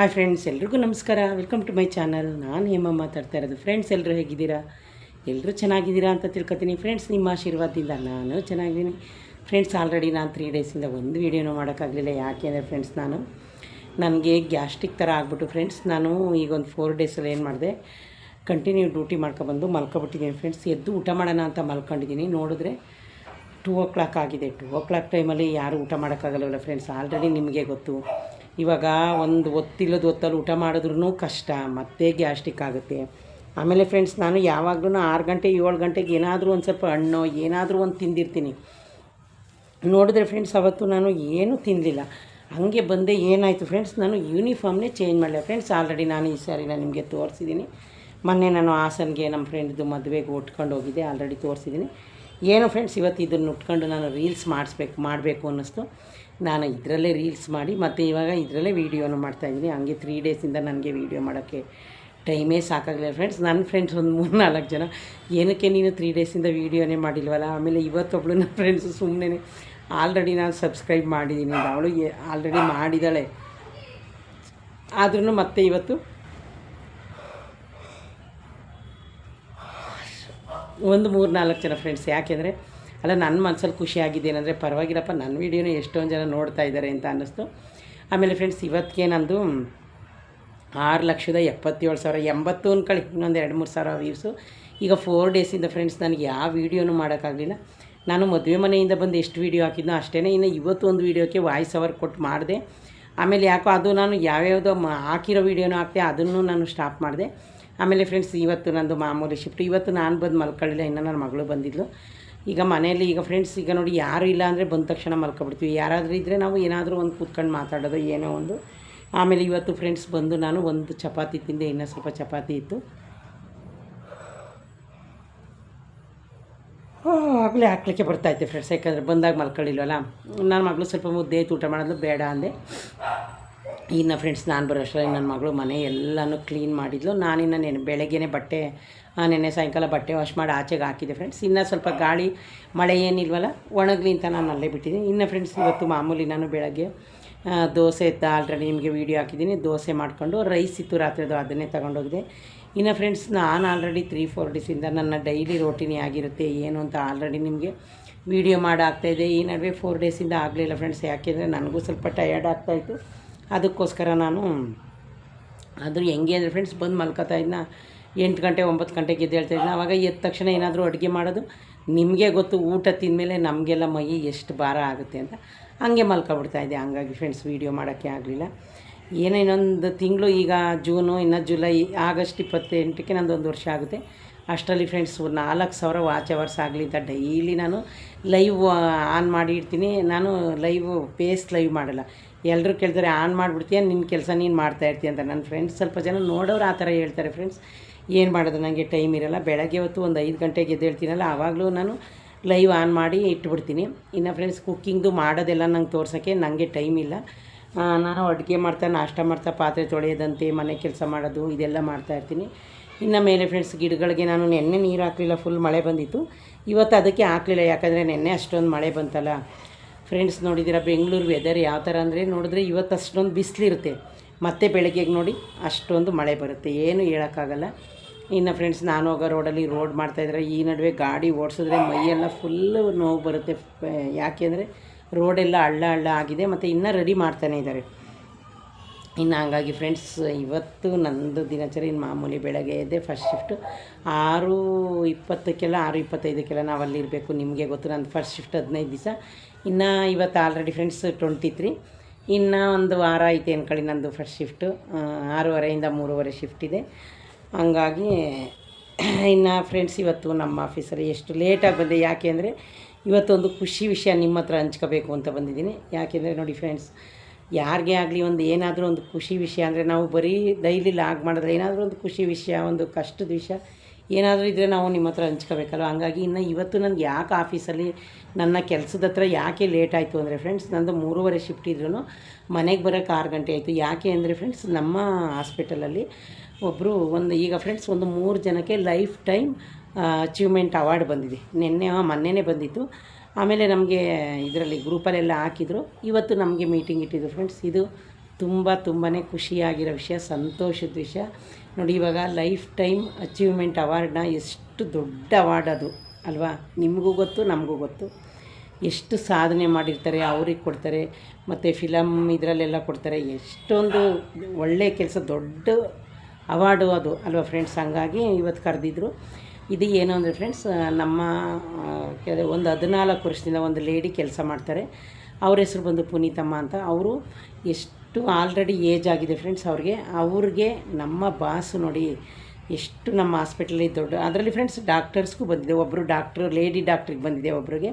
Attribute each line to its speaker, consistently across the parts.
Speaker 1: Hi friends ಎಲ್ರಿಗೂ ನಮಸ್ಕಾರ. Welcome to my channel ನಾನು ಹೇಮ ಮಾತಾಡ್ತಾ ಇರೋದು. ಫ್ರೆಂಡ್ಸ್ ಎಲ್ಲರೂ ಹೇಗಿದ್ದೀರಾ? ಎಲ್ಲರೂ ಚೆನ್ನಾಗಿದ್ದೀರಾ ಅಂತ ತಿಳ್ಕೊತೀನಿ. ಫ್ರೆಂಡ್ಸ್ ನಿಮ್ಮ ಆಶೀರ್ವಾದದಿಂದ ನಾನು ಚೆನ್ನಾಗಿದ್ದೀನಿ. ಫ್ರೆಂಡ್ಸ್ ಆಲ್ರೆಡಿ ನಾನು ತ್ರೀ ಡೇಸಿಂದ ಒಂದು ವೀಡಿಯೋನೂ ಮಾಡೋಕ್ಕಾಗಲಿಲ್ಲ. ಯಾಕೆ ಅಂದರೆ ಫ್ರೆಂಡ್ಸ್ ನಾನು ನನಗೆ ಗ್ಯಾಸ್ಟ್ರಿಕ್ ಥರ ಆಗ್ಬಿಟ್ಟು ಫ್ರೆಂಡ್ಸ್ ನಾನು ಈಗ ಒಂದು ಫೋರ್ ಡೇಸಲ್ಲಿ ಏನು ಮಾಡಿದೆ ಕಂಟಿನ್ಯೂ ಡ್ಯೂಟಿ ಮಾಡ್ಕೊಬಂದು ಮಲ್ಕೊಬಿಟ್ಟಿದ್ದೀನಿ ಫ್ರೆಂಡ್ಸ್ ಎದ್ದು ಊಟ ಮಾಡೋಣ ಅಂತ ಮಲ್ಕೊಂಡಿದ್ದೀನಿ. ನೋಡಿದ್ರೆ ಟೂ ಓ ಕ್ಲಾಕ್ ಆಗಿದೆ. ಟೂ ಓ ಕ್ಲಾಕ್ ಟೈಮಲ್ಲಿ ಯಾರು ಊಟ ಮಾಡೋಕ್ಕಾಗಲ್ಲವಲ್ಲ ಫ್ರೆಂಡ್ಸ್ ಆಲ್ರೆಡಿ ನಿಮಗೆ ಗೊತ್ತು. ಇವಾಗ ಒಂದು ಒತ್ತಿಲ್ಲದ ಒತ್ತಲ್ಲಿ ಊಟ ಮಾಡಿದ್ರೂ ಕಷ್ಟ, ಮತ್ತೆ ಗ್ಯಾಸ್ಟಿಕ್ ಆಗುತ್ತೆ. ಆಮೇಲೆ ಫ್ರೆಂಡ್ಸ್ ನಾನು ಯಾವಾಗಲೂ ಆರು ಗಂಟೆ, ಏಳು ಗಂಟೆಗೆ ಏನಾದರೂ ಒಂದು ಸ್ವಲ್ಪ ಹಣ್ಣು, ಏನಾದರೂ ಒಂದು ತಿಂದಿರ್ತೀನಿ. ನೋಡಿದ್ರೆ ಫ್ರೆಂಡ್ಸ್ ಅವತ್ತು ನಾನು ಏನೂ ತಿನ್ನಲಿಲ್ಲ ಹಾಗೆ ಬಂದೆ, ಏನಾಯಿತು ಫ್ರೆಂಡ್ಸ್ ನಾನು ಯೂನಿಫಾರ್ಮ್ನೇ ಚೇಂಜ್ ಮಾಡಲಿಲ್ಲ ಫ್ರೆಂಡ್ಸ್ ಆಲ್ರೆಡಿ ನಾನು ಈ ಸಾರಿ ನಾನು ನಿಮಗೆ ತೋರಿಸಿದ್ದೀನಿ. ಮೊನ್ನೆ ನಾನು ಹಾಸನ್ಗೆ ನಮ್ಮ ಫ್ರೆಂಡ್ದು ಮದುವೆಗೆ ಉಟ್ಕೊಂಡು ಹೋಗಿದ್ದೆ ಆಲ್ರೆಡಿ ತೋರಿಸಿದ್ದೀನಿ. ಏನು ಫ್ರೆಂಡ್ಸ್ ಇವತ್ತು ಇದನ್ನು ಉಟ್ಕೊಂಡು ನಾನು ರೀಲ್ಸ್ ಮಾಡಿಸ್ಬೇಕು, ಮಾಡಬೇಕು ಅನ್ನಿಸ್ತು. ನಾನು ಇದರಲ್ಲೇ ರೀಲ್ಸ್ ಮಾಡಿ ಮತ್ತು ಇವಾಗ ಇದರಲ್ಲೇ ವೀಡಿಯೋನು ಮಾಡ್ತಾಯಿದ್ದೀನಿ ಹಂಗೆ ತ್ರೀ ಡೇಸಿಂದ ನನಗೆ ವೀಡಿಯೋ ಮಾಡೋಕ್ಕೆ ಟೈಮೇ ಸಾಕಾಗಲಿಲ್ಲ ಫ್ರೆಂಡ್ಸ್ ನನ್ನ ಫ್ರೆಂಡ್ಸ್ ಒಂದು ಮೂರು ನಾಲ್ಕು ಜನ. ಏನಕ್ಕೆ ನೀನು ತ್ರೀ ಡೇಸಿಂದ ವೀಡಿಯೋನೇ ಮಾಡಿಲ್ವಲ್ಲ? ಆಮೇಲೆ ಇವತ್ತೊಬ್ಳು ನನ್ನ ಫ್ರೆಂಡ್ಸು ಸುಮ್ಮನೆ ಆಲ್ರೆಡಿ ನಾನು ಸಬ್ಸ್ಕ್ರೈಬ್ ಮಾಡಿದ್ದೀನಿ ಅವಳು ಆಲ್ರೆಡಿ ಮಾಡಿದ್ದಾಳೆ ಆದ್ರೂ ಮತ್ತೆ ಇವತ್ತು ಒಂದು ಮೂರು ನಾಲ್ಕು ಜನ ಫ್ರೆಂಡ್ಸ್ ಯಾಕೆಂದರೆ ಅಲ್ಲ ನನ್ನ ಮನಸ್ಸಲ್ಲಿ ಖುಷಿಯಾಗಿದೆ ಏನಂದರೆ, ಪರವಾಗಿಲ್ಲಪ್ಪ ನನ್ನ ವೀಡಿಯೋನೇ ಎಷ್ಟೊಂದು ಜನ ನೋಡ್ತಾ ಇದ್ದಾರೆ ಅಂತ ಅನ್ನಿಸ್ತು. ಆಮೇಲೆ ಫ್ರೆಂಡ್ಸ್ ಇವತ್ತಿಗೆ ನಂದು ಆರು ಲಕ್ಷದ ಎಪ್ಪತ್ತೇಳು ಸಾವಿರ, ಎಂಬತ್ತು ಅಂದ್ಕೊಳ್ಳಿ ಇನ್ನೊಂದು ಎರಡು ಮೂರು ಸಾವಿರ ವ್ಯೂಸು ಈಗ ಫೋರ್ ಡೇಸಿಂದ ಫ್ರೆಂಡ್ಸ್ ನನಗೆ ಯಾವ ವೀಡಿಯೋನೂ ಮಾಡೋಕ್ಕಾಗಲಿಲ್ಲ. ನಾನು ಮದುವೆ ಮನೆಯಿಂದ ಬಂದು ಎಷ್ಟು ವೀಡಿಯೋ ಹಾಕಿದ್ನೋ ಅಷ್ಟೇ ಇನ್ನು ಇವತ್ತು ಒಂದು ವೀಡಿಯೋಕ್ಕೆ ವಾಯ್ಸ್ ಅವರ್ ಕೊಟ್ಟು ಮಾಡಿದೆ. ಆಮೇಲೆ ಯಾಕೋ ಅದು ನಾನು ಯಾವ್ಯಾವುದೋ ಹಾಕಿರೋ ವೀಡಿಯೋನೂ ಹಾಕ್ತೆ ಅದನ್ನು ನಾನು ಸ್ಟಾಪ್ ಮಾಡಿದೆ. ಆಮೇಲೆ ಫ್ರೆಂಡ್ಸ್ ಇವತ್ತು ನಂದು ಮಾಮೂಲಿ ಶಿಫ್ಟ್ ಇವತ್ತು ನಾನು ಬಂದು ಮಲ್ಕೊಳ್ಳಿಲ್ಲ, ಇನ್ನು ನನ್ನ ಮಗಳು ಬಂದಿದ್ಲು. ಈಗ ಮನೆಯಲ್ಲಿ ಈಗ ಫ್ರೆಂಡ್ಸ್ ಈಗ ನೋಡಿ ಯಾರು ಇಲ್ಲ ಅಂದರೆ ಬಂದ ತಕ್ಷಣ ಮಲ್ಕೊಬಿಡ್ತೀವಿ. ಯಾರಾದರೂ ಇದ್ದರೆ ನಾವು ಏನಾದರೂ ಒಂದು ಕೂತ್ಕೊಂಡು ಮಾತಾಡೋದು, ಏನೋ ಒಂದು. ಆಮೇಲೆ ಇವತ್ತು ಫ್ರೆಂಡ್ಸ್ ಬಂದು ನಾನು ಒಂದು ಚಪಾತಿ ತಿಂದೆ ಇನ್ನೂ ಸ್ವಲ್ಪ ಚಪಾತಿ ಇತ್ತು. ಆಗಲೇ ಹಾಕ್ಲಿಕ್ಕೆ ಬರ್ತಾಯಿತ್ತು ಫ್ರೆಂಡ್ಸ್ ಯಾಕಂದರೆ ಬಂದಾಗ ಮಲ್ಕೊಳ್ಳಿಲ್ವಲ್ಲ ನನ್ನ ಮಗಳು ಸ್ವಲ್ಪ ಮುದ್ದೆ, ಊಟ ಮಾಡೋದು ಬೇಡ ಅಂದೆ. ಇನ್ನು ಫ್ರೆಂಡ್ಸ್ ನಾನು ಬರೋ ಅಷ್ಟರಲ್ಲಿ ನನ್ನ ಮಗಳು ಮನೆ ಎಲ್ಲನೂ ಕ್ಲೀನ್ ಮಾಡಿದ್ಲು. ನಾನಿನ್ನು ನೆನೆ, ಬೆಳಗ್ಗೆನೇ ಬಟ್ಟೆ ನೆನೆ ಸಾಯಂಕಾಲ ಬಟ್ಟೆ ವಾಶ್ ಮಾಡಿ ಆಚೆಗೆ ಹಾಕಿದ್ದೆ ಫ್ರೆಂಡ್ಸ್ ಇನ್ನೂ ಸ್ವಲ್ಪ ಗಾಳಿ, ಮಳೆ ಏನಿಲ್ವಲ್ಲ, ಒಣಗಲಿ ಅಂತ ನಾನು ಅಲ್ಲೇ ಬಿಟ್ಟಿದ್ದೀನಿ. ಇನ್ನು ಫ್ರೆಂಡ್ಸ್ ಇವತ್ತು ಮಾಮೂಲಿ ನಾನು ಬೆಳಗ್ಗೆ ದೋಸೆ ಇತ್ತು ಆಲ್ರೆಡಿ ನಿಮಗೆ ವೀಡಿಯೋ ಹಾಕಿದ್ದೀನಿ. ದೋಸೆ ಮಾಡಿಕೊಂಡು ರೈಸ್ ಇತ್ತು ರಾತ್ರಿದು, ಅದನ್ನೇ ತಗೊಂಡೋಗಿದೆ ಇನ್ನು ಫ್ರೆಂಡ್ಸ್ ನಾನು ಆಲ್ರೆಡಿ ತ್ರೀ ಫೋರ್ ಡೇಸಿಂದ ನನ್ನ ಡೈಲಿ ರೋಟೀನಿ ಆಗಿರುತ್ತೆ ಏನು ಅಂತ ಆಲ್ರೆಡಿ ನಿಮಗೆ ವೀಡಿಯೋ ಮಾಡಾಗ್ತಾಯಿದೆ ಈ ನಡುವೆ ಫೋರ್ ಡೇಸಿಂದ ಆಗಲಿಲ್ಲ ಫ್ರೆಂಡ್ಸ್ ಯಾಕೆಂದರೆ ನನಗೂ ಸ್ವಲ್ಪ ಟಯರ್ಡ್ ಆಗ್ತಾಯಿತ್ತು ಅದಕ್ಕೋಸ್ಕರ ನಾನು ಆದರೂ ಹೆಂಗೆ ಅಂದರೆ ಫ್ರೆಂಡ್ಸ್ ಬಂದು ಮಲ್ಕೋತಾ ಇದ್ನ, ಎಂಟು ಗಂಟೆ, ಒಂಬತ್ತು ಗಂಟೆಗೆ ಎದ್ದೇಳ್ತಾ ಇದ್ನ. ಆವಾಗ ಎದ್ದ ತಕ್ಷಣ ಏನಾದರೂ ಅಡುಗೆ ಮಾಡೋದು. ನಿಮಗೆ ಗೊತ್ತು, ಊಟ ತಿಂದಮೇಲೆ ನಮಗೆಲ್ಲ ಮೈ ಎಷ್ಟು ಭಾರ ಆಗುತ್ತೆ ಅಂತ. ಹಂಗೆ ಮಲ್ಕೊಬಿಡ್ತಾ ಇದ್ದೆ. ಹಂಗಾಗಿ ಫ್ರೆಂಡ್ಸ್ ವೀಡಿಯೋ ಮಾಡೋಕ್ಕೆ ಆಗಲಿಲ್ಲ. ಏನೋ ಇನ್ನೊಂದು ತಿಂಗಳು, ಈಗ ಜೂನು ಇನ್ನು ಜುಲೈ ಆಗಸ್ಟ್ ಇಪ್ಪತ್ತೆಂಟಕ್ಕೆ ಒಂದು ವರ್ಷ ಆಗುತ್ತೆ. ಅಷ್ಟರಲ್ಲಿ ಫ್ರೆಂಡ್ಸ್ ನಾಲ್ಕು ಸಾವಿರ ವಾಚ್ ಅವರ್ಸ್ ಆಗಲಿ ಅಂತ ಡೈಲಿ ನಾನು ಲೈವ್ ಆನ್ ಮಾಡಿ ಇಡ್ತೀನಿ. ನಾನು ಲೈವ್ ಪೇಸ್ ಲೈವ್ ಮಾಡಲ್ಲ. ಎಲ್ಲರೂ ಕೇಳ್ತಾರೆ, ಆನ್ ಮಾಡಿಬಿಡ್ತೀಯ? ನಿನ್ನ ಕೆಲಸ ನೀನು ಮಾಡ್ತಾ ಇರ್ತೀಯ? ಅಂತ ನನ್ನ ಫ್ರೆಂಡ್ಸ್ ಸ್ವಲ್ಪ ಜನ ನೋಡೋರು ಆ ಥರ ಹೇಳ್ತಾರೆ ಫ್ರೆಂಡ್ಸ್ ಏನು ಮಾಡೋದು? ನನಗೆ ಟೈಮ್ ಇರಲ್ಲ. ಬೆಳಗ್ಗೆ ಹೊತ್ತು ಒಂದು ಐದು ಗಂಟೆಗೆ ಎದ್ದೇಳ್ತೀನಲ್ಲ, ಆವಾಗಲೂ ನಾನು ಲೈವ್ ಆನ್ ಮಾಡಿ ಇಟ್ಬಿಡ್ತೀನಿ. ಇನ್ನು ಫ್ರೆಂಡ್ಸ್ ಕುಕ್ಕಿಂಗ್ದು ಮಾಡೋದೆಲ್ಲ ನಂಗೆ ತೋರ್ಸೋಕ್ಕೆ ನನಗೆ ಟೈಮ್ ಇಲ್ಲ. ನಾನು ಅಡುಗೆ ಮಾಡ್ತಾ, ನಾಷ್ಟ ಮಾಡ್ತಾ, ಪಾತ್ರೆ ತೊಳೆಯೋದಂತೆ, ಮನೆ ಕೆಲಸ ಮಾಡೋದು, ಇದೆಲ್ಲ ಮಾಡ್ತಾ ಇರ್ತೀನಿ. ಇನ್ನು ಮೇಲೆ ಫ್ರೆಂಡ್ಸ್ ಗಿಡಗಳಿಗೆ ನಾನು ನೆನ್ನೆ ನೀರು ಹಾಕಲಿಲ್ಲ ಫುಲ್ ಮಳೆ ಬಂದಿತ್ತು. ಇವತ್ತು ಅದಕ್ಕೆ ಹಾಕಲಿಲ್ಲ, ಯಾಕಂದರೆ ನೆನ್ನೆ ಅಷ್ಟೊಂದು ಮಳೆ ಬಂತಲ್ಲ. ಫ್ರೆಂಡ್ಸ್ ನೋಡಿದ್ದೀರ ಬೆಂಗಳೂರು ವೆದರ್ ಯಾವ ಥರ ಅಂದರೆ ನೋಡಿದ್ರೆ ಇವತ್ತು ಅಷ್ಟೊಂದು ಬಿಸಿಲಿರುತ್ತೆ. ಮತ್ತೆ ಬೆಳಗ್ಗೆಗೆ ನೋಡಿ ಅಷ್ಟೊಂದು ಮಳೆ ಬರುತ್ತೆ. ಏನು ಹೇಳೋಕ್ಕಾಗಲ್ಲ. ಇನ್ನು ಫ್ರೆಂಡ್ಸ್ ನಾನು ಹೋಗೋ ರೋಡಲ್ಲಿ ರೋಡ್ ಮಾಡ್ತಾಯಿದ್ರೆ ಈ ನಡುವೆ ಗಾಡಿ ಓಡಿಸಿದ್ರೆ ಮೈಯೆಲ್ಲ ಫುಲ್ಲು ನೋವು ಬರುತ್ತೆ. ಯಾಕೆಂದರೆ ರೋಡೆಲ್ಲ ಹಳ್ಳ ಹಳ್ಳ ಆಗಿದೆ ಮತ್ತು ಇನ್ನೂ ರೆಡಿ ಮಾಡ್ತಾನೆ ಇದ್ದಾರೆ ಇನ್ನು ಹಂಗಾಗಿ ಫ್ರೆಂಡ್ಸ್ ಇವತ್ತು ನಂದು ದಿನಚರಿ ಇನ್ನು ಮಾಮೂಲಿ ಬೆಳಗ್ಗೆ ಎದ್ದೆ ಫಸ್ಟ್ ಶಿಫ್ಟು ಆರು ಇಪ್ಪತ್ತಕ್ಕೆಲ್ಲ, ಆರು ಇಪ್ಪತ್ತೈದಕ್ಕೆಲ್ಲ ನಾವು ಅಲ್ಲಿರಬೇಕು ನಿಮಗೆ ಗೊತ್ತು, ನಂದು ಫಸ್ಟ್ ಶಿಫ್ಟ್ ಹದಿನೈದು ದಿವಸ. ಇನ್ನು ಇವತ್ತು ಆಲ್ರೆಡಿ ಫ್ರೆಂಡ್ಸ್ ಟ್ವೆಂಟಿ ತ್ರೀ ಇನ್ನು ಒಂದು ವಾರ ಐತೆ ಅಂದ್ಕೊಳ್ಳಿ ನಂದು ಫಸ್ಟ್ ಶಿಫ್ಟು ಆರೂವರೆಯಿಂದ ಮೂರುವರೆ ಶಿಫ್ಟ್ ಇದೆ. ಹಂಗಾಗಿ ಇನ್ನು ಫ್ರೆಂಡ್ಸ್ ಇವತ್ತು ನಮ್ಮ ಆಫೀಸಲ್ಲಿ ಎಷ್ಟು ಲೇಟಾಗಿ ಬಂದೆ, ಯಾಕೆ ಅಂದರೆ ಇವತ್ತೊಂದು ಖುಷಿ ವಿಷಯ ನಿಮ್ಮ ಹತ್ರ ಹಂಚ್ಕೋಬೇಕು ಅಂತ ಬಂದಿದ್ದೀನಿ. ಯಾಕೆಂದರೆ ನೋಡಿ ಫ್ರೆಂಡ್ಸ್ ಯಾರಿಗೆ ಆಗಲಿ ಒಂದು ಏನಾದರೂ ಒಂದು ಖುಷಿ ವಿಷಯ ಅಂದರೆ ನಾವು ಬರೀ ಡೈಲಿ ಲಾಗ್ ಮಾಡಿದ್ರೆ ಏನಾದರೂ ಒಂದು ಖುಷಿ ವಿಷಯ, ಒಂದು ಕಷ್ಟದ ವಿಷಯ ಏನಾದರೂ ಇದ್ದರೆ ನಾವು ನಿಮ್ಮ ಹತ್ರ ಹಂಚ್ಕೋಬೇಕಲ್ವ? ಹಂಗಾಗಿ ಇನ್ನು ಇವತ್ತು ನನಗೆ ಯಾಕೆ ಆಫೀಸಲ್ಲಿ ನನ್ನ ಕೆಲಸದ ಹತ್ರ ಯಾಕೆ ಲೇಟ್ ಆಯಿತು ಅಂದರೆ ಫ್ರೆಂಡ್ಸ್ ನಂದು ಮೂರುವರೆ ಶಿಫ್ಟ್ ಇದ್ರೂ ಮನೆಗೆ ಬರೋಕ್ಕೆ ಆರು ಗಂಟೆ ಆಯಿತು. ಯಾಕೆ ಅಂದರೆ ಫ್ರೆಂಡ್ಸ್ ನಮ್ಮ ಹಾಸ್ಪಿಟಲಲ್ಲಿ ಒಬ್ಬರು ಒಂದು, ಈಗ ಫ್ರೆಂಡ್ಸ್ ಒಂದು ಮೂರು ಜನಕ್ಕೆ ಲೈಫ್ ಟೈಮ್ ಅಚೀವ್ಮೆಂಟ್ ಅವಾರ್ಡ್ ಬಂದಿದೆ. ನಿನ್ನೆ ಮೊನ್ನೆನೇ ಬಂದಿತ್ತು. ಆಮೇಲೆ ನಮಗೆ ಇದರಲ್ಲಿ ಗ್ರೂಪಲ್ಲೆಲ್ಲ ಹಾಕಿದ್ರು. ಇವತ್ತು ನಮಗೆ ಮೀಟಿಂಗ್ ಇಟ್ಟಿದ್ರು ಫ್ರೆಂಡ್ಸ್ ಇದು ತುಂಬ ತುಂಬಾ ಖುಷಿಯಾಗಿರೋ ವಿಷಯ, ಸಂತೋಷದ ವಿಷಯ. ನೋಡಿ, ಇವಾಗ ಲೈಫ್ ಟೈಮ್ ಅಚೀವ್ಮೆಂಟ್ ಅವಾರ್ಡ್ನ ಎಷ್ಟು ದೊಡ್ಡ ಅವಾರ್ಡ್ ಅದು, ಅಲ್ವಾ? ನಿಮಗೂ ಗೊತ್ತು, ನಮಗೂ ಗೊತ್ತು. ಎಷ್ಟು ಸಾಧನೆ ಮಾಡಿರ್ತಾರೆ, ಅವ್ರಿಗೆ ಕೊಡ್ತಾರೆ, ಮತ್ತು ಫಿಲಮ್ ಇದರಲ್ಲೆಲ್ಲ ಕೊಡ್ತಾರೆ. ಎಷ್ಟೊಂದು ಒಳ್ಳೆಯ ಕೆಲಸ, ದೊಡ್ಡ ಅವಾರ್ಡು ಅದು, ಅಲ್ವಾ ಫ್ರೆಂಡ್ಸ್ ಹಂಗಾಗಿ ಇವತ್ತು ಕರೆದಿದ್ರು. ಇದು ಏನು ಅಂದರೆ ಫ್ರೆಂಡ್ಸ್ ನಮ್ಮ ಒಂದು ಹದಿನಾಲ್ಕು ವರ್ಷದಿಂದ ಒಂದು ಲೇಡಿ ಕೆಲಸ ಮಾಡ್ತಾರೆ. ಅವ್ರ ಹೆಸರು ಬಂದು ಪುನೀತಮ್ಮ ಅಂತ. ಅವರು ಎಷ್ಟು ಆಲ್ರೆಡಿ ಏಜ್ ಆಗಿದೆ ಫ್ರೆಂಡ್ಸ್ ಅವ್ರಿಗೆ. ಅವ್ರಿಗೆ ನಮ್ಮ ಬಾಸು ನೋಡಿ ಎಷ್ಟು ನಮ್ಮ ಹಾಸ್ಪಿಟ್ಲಲ್ಲಿ ದೊಡ್ಡ, ಅದರಲ್ಲಿ ಫ್ರೆಂಡ್ಸ್ ಡಾಕ್ಟರ್ಸ್ಗೂ ಬಂದಿದೆ. ಒಬ್ಬರು ಡಾಕ್ಟ್ರು ಲೇಡಿ ಡಾಕ್ಟ್ರಿಗೆ ಬಂದಿದೆ ಒಬ್ಬರಿಗೆ